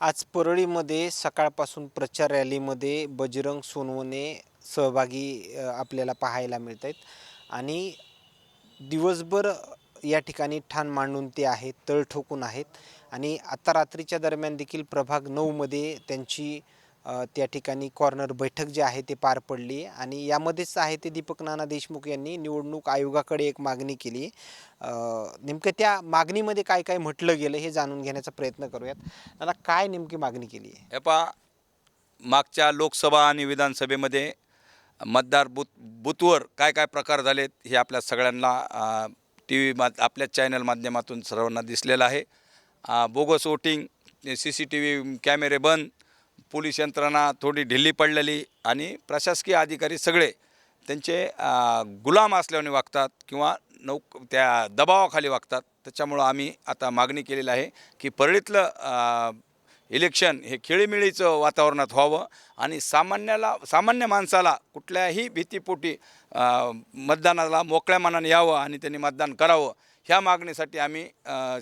आज परळीमध्ये सकाळपासून प्रचार रॅलीमध्ये बजरंग सोनवणे सहभागी आपल्याला पाहायला मिळत आहेत आणि दिवसभर या ठिकाणी ठाण मांडून ते आहेत तळ ठोकून आहेत. आणि आता रात्रीच्या दरम्यान देखील प्रभाग नऊमध्ये त्यांची त्या ठिकाणी कॉर्नर बैठक जी आहे ते पार पडली आणि यामध्येच आहे ते दीपक नाना देशमुख यांनी निवडणूक आयोगाकडे एक मागणी केली. नेमकं त्या मागणीमध्ये काय काय म्हटलं गेलं हे जाणून घेण्याचा प्रयत्न करूयात. आता काय नेमकी मागणी केली आहे? हे मागच्या लोकसभा आणि विधानसभेमध्ये मतदार बूथ बूथवर काय काय प्रकार झालेत हे आपल्या सगळ्यांना टी व्ही मा आपल्या चॅनल माध्यमातून सर्वांना दिसलेलं आहे. Bogus voting C C T V कॅमेरे बंद पोलीस यंत्रणा थोडी ढिल्ली पडलेली आणि प्रशासकीय अधिकारी सगळे त्यांचे गुलाम असल्याने वागतात किंवा नौक त्या दबावाखाली वागतात. त्याच्यामुळं आम्ही आता मागणी केलेली आहे की परळीतलं इलेक्शन हे खेळीमेळीचं वातावरणात व्हावं आणि सामान्याला सामान्य माणसाला कुठल्याही भीतीपोटी मतदानाला मोकळ्या मनाने यावं आणि त्यांनी मतदान करावं ह्या मागणीसाठी आम्ही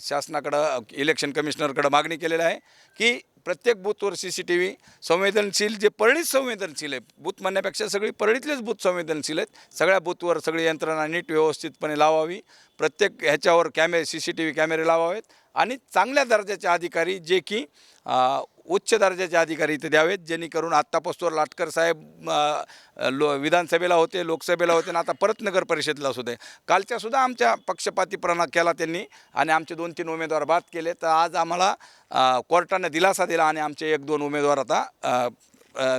शासनाकडं इलेक्शन कमिशनरकडं मागणी केलेली आहे की प्रत्येक बूथवर सी सी टी व्ही संवेदनशील जे परळीत संवेदनशील आहे बूथ म्हणण्यापेक्षा सगळी परळीतलेच बूथ संवेदनशील आहेत. सगळ्या बूथवर सगळी यंत्रणा नीट व्यवस्थितपणे लावावी. प्रत्येक ह्याच्यावर कॅमेरे सी सी टी व्ही कॅमेरे लावावेत. आणि चांगल्या दर्जाचे अधिकारी जे की उच्च दर्जाचे अधिकारी इथे द्यावेत जेणेकरून आत्तापासून लाटकर साहेब लो विधानसभेला होते लोकसभेला होते आणि आता परत नगर परिषदेला सुद्धा कालच्या सुद्धा आमच्या पक्षपातीपणा केला त्यांनी आणि आमचे दोन तीन उमेदवार बाद केले. तर आज आम्हाला कोर्टाने दिलासा दिला आणि आमचे एक दोन उमेदवार आता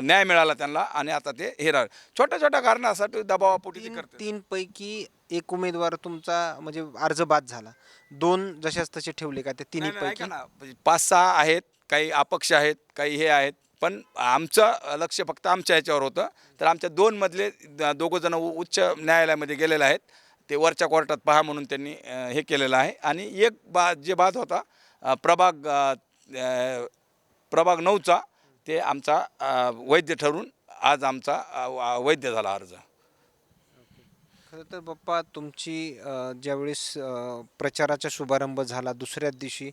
न्याय मिळाला त्यांना आणि आता ते हे राहिले छोट्या छोट्या कारणासाठी दबावापोटी ते तीन पैकी एक उमेदवार तुमचा म्हणजे अर्ज बाद झाला. दोन जशाच तसे ठेवले का ते तिन्ही नाही, नाही, पैकी म्हणजे पाच सहा आहेत काही अपक्ष आहेत काही हे आहेत. पण आमचं लक्ष फक्त आमच्या ह्याच्यावर होतं. तर आमच्या दोन मधले दोघं उच्च न्यायालयामध्ये गेलेले आहेत. ते वरच्या कोर्टात पहा म्हणून त्यांनी हे केलेलं आहे. आणि एक बा जे बाद होता प्रभाग प्रभाग नऊचा ते आमचा वैद्य ठरून आज आमचा वैद्य झाला अर्ज. खरं तर बाप्पा तुमची ज्यावेळेस प्रचाराचा शुभारंभ झाला दुसऱ्याच दिवशी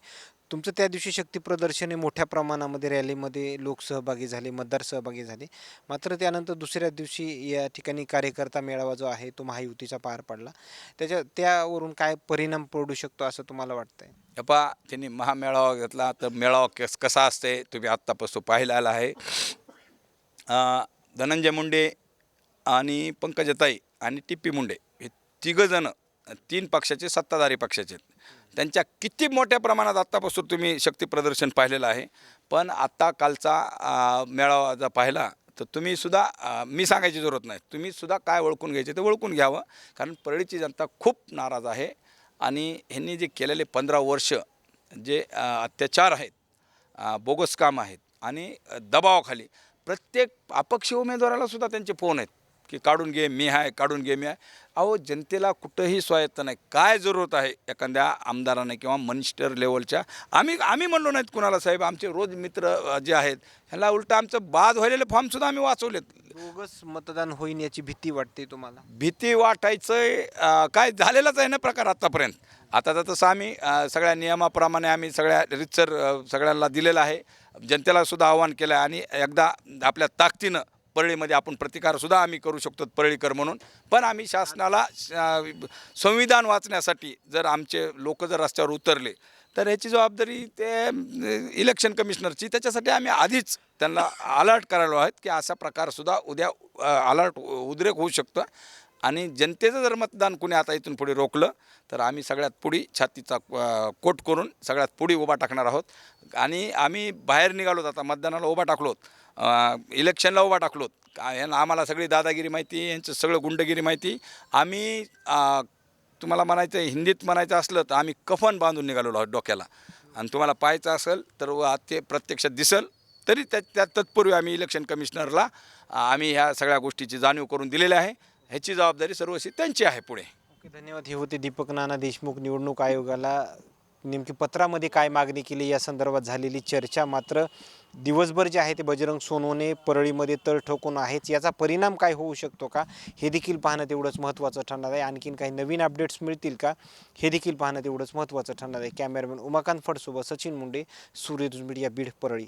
तुमचं त्या दिवशी शक्ती प्रदर्शने मोठ्या प्रमाणामध्ये रॅलीमध्ये लोक सहभागी झाले मतदार सहभागी झाले. मात्र त्यानंतर दुसऱ्या दिवशी या ठिकाणी कार्यकर्ता मेळावा जो आहे तो महायुतीचा पार पडला. त्याच्या त्यावरून काय परिणाम पडू शकतो असं तुम्हाला वाटतंय? हे पहा त्यांनी महामेळावा घेतला. तर मेळावा कस कसा असते तुम्ही आत्तापासून पाहिलेला आहे. धनंजय मुंडे आणि पंकजताई आणि टिप्पी मुंडे हे तिघंजणं तीन पक्षाचे सत्ताधारी पक्षाचे आहेत. त्यांच्या किती मोठ्या प्रमाणात आत्तापासून तुम्ही शक्ती प्रदर्शन पाहिलेलं आहे पण आत्ता कालचा मेळावा जर पाहिला तर तुम्हीसुद्धा मी सांगायची जरूरत नाही. तुम्हीसुद्धा काय ओळखून घ्यायचे ते ओळखून घ्यावं कारण परळीची जनता खूप नाराज आहे आणि ह्यांनी जे केलेले पंधरा वर्ष जे अत्याचार आहेत बोगस काम आहेत आणि दबावाखाली प्रत्येक अपक्ष उमेदवारालासुद्धा त्यांचे फोन आहेत. की काढून घे मी आहे काढून घे मी आहे. अहो जनतेला कुठंही स्वायत्त नाही. काय जरूरत आहे एखाद्या आमदाराने किंवा मनिस्टर लेवलच्या? आम्ही आम्ही म्हणलो नाहीत कुणाला साहेब. आमचे रोज मित्र जे आहेत ह्याला उलटं आमचं बाद व्हायलेले फॉर्मसुद्धा आम्ही वाचवलेत. बोगस मतदान होईन याची भीती वाटते तुम्हाला? भीती वाटायचं काय झालेलंच आहे ना प्रकार आत्तापर्यंत आता तर तसं आम्ही सगळ्या नियमाप्रमाणे आम्ही सगळ्या रितसर सगळ्यांना दिलेलं आहे. जनतेला सुद्धा आव्हान केलं आहे आणि एकदा आपल्या ताकदीनं परळीमध्ये आपण प्रतिकारसुद्धा आम्ही करू शकतो परळीकर म्हणून. पण आम्ही शासनाला संविधान वाचण्यासाठी जर आमचे लोक जर रस्त्यावर उतरले तर ह्याची जबाबदारी ते इलेक्शन कमिशनरची त्याच्यासाठी आम्ही आधीच त्यांना अलर्ट करायला आहेत की असा प्रकारसुद्धा उद्या अलर्ट उद्रेक होऊ शकतो. आणि जनतेचं जर मतदान कुणी आता इथून पुढे रोखलं तर आम्ही सगळ्यात पुढे छातीचा कोट करून सगळ्यात पुढे उभा टाकणार आहोत. आणि आम्ही बाहेर निघालोत आता मतदानाला उभा टाकलोत. इलेक्शनला उभा टाकलोत. का- यांना आम्हाला सगळी दादागिरी माहिती यांचं सगळं गुंडगिरी माहिती. आम्ही तुम्हाला म्हणायचं हिंदीत म्हणायचं असलं तर आम्ही कफन बांधून निघालेलो आहोत डोक्याला. आणि तुम्हाला पाहायचं असेल तर व ते प्रत्यक्षात दिसल तरी त्या त्या तत्पूर्वी आम्ही इलेक्शन कमिशनरला आम्ही ह्या सगळ्या गोष्टीची जाणीव करून दिलेली आहे. ह्याची जबाबदारी सर्वस्वी त्यांची आहे पुढे. ओके धन्यवाद. हे होते दीपक नाना देशमुख निवडणूक आयोगाला. नेमकी पत्रामध्ये काय मागणी केली या संदर्भात झालेली चर्चा मात्र दिवसभर जे आहे ते बजरंग सोनवणे परळीमध्ये तळ ठोकून आहेच याचा परिणाम काय होऊ शकतो का? हे देखील पाहणं तेवढंच महत्त्वाचं ठरणार आहे. आणखीन काही नवीन अपडेट्स मिळतील का? हे देखील पाहणं तेवढंच महत्त्वाचं ठरणार आहे. कॅमेरामॅन उमाकांत फडसोबत सचिन मुंडे सूर्यदुज मीडिया बीड परळी.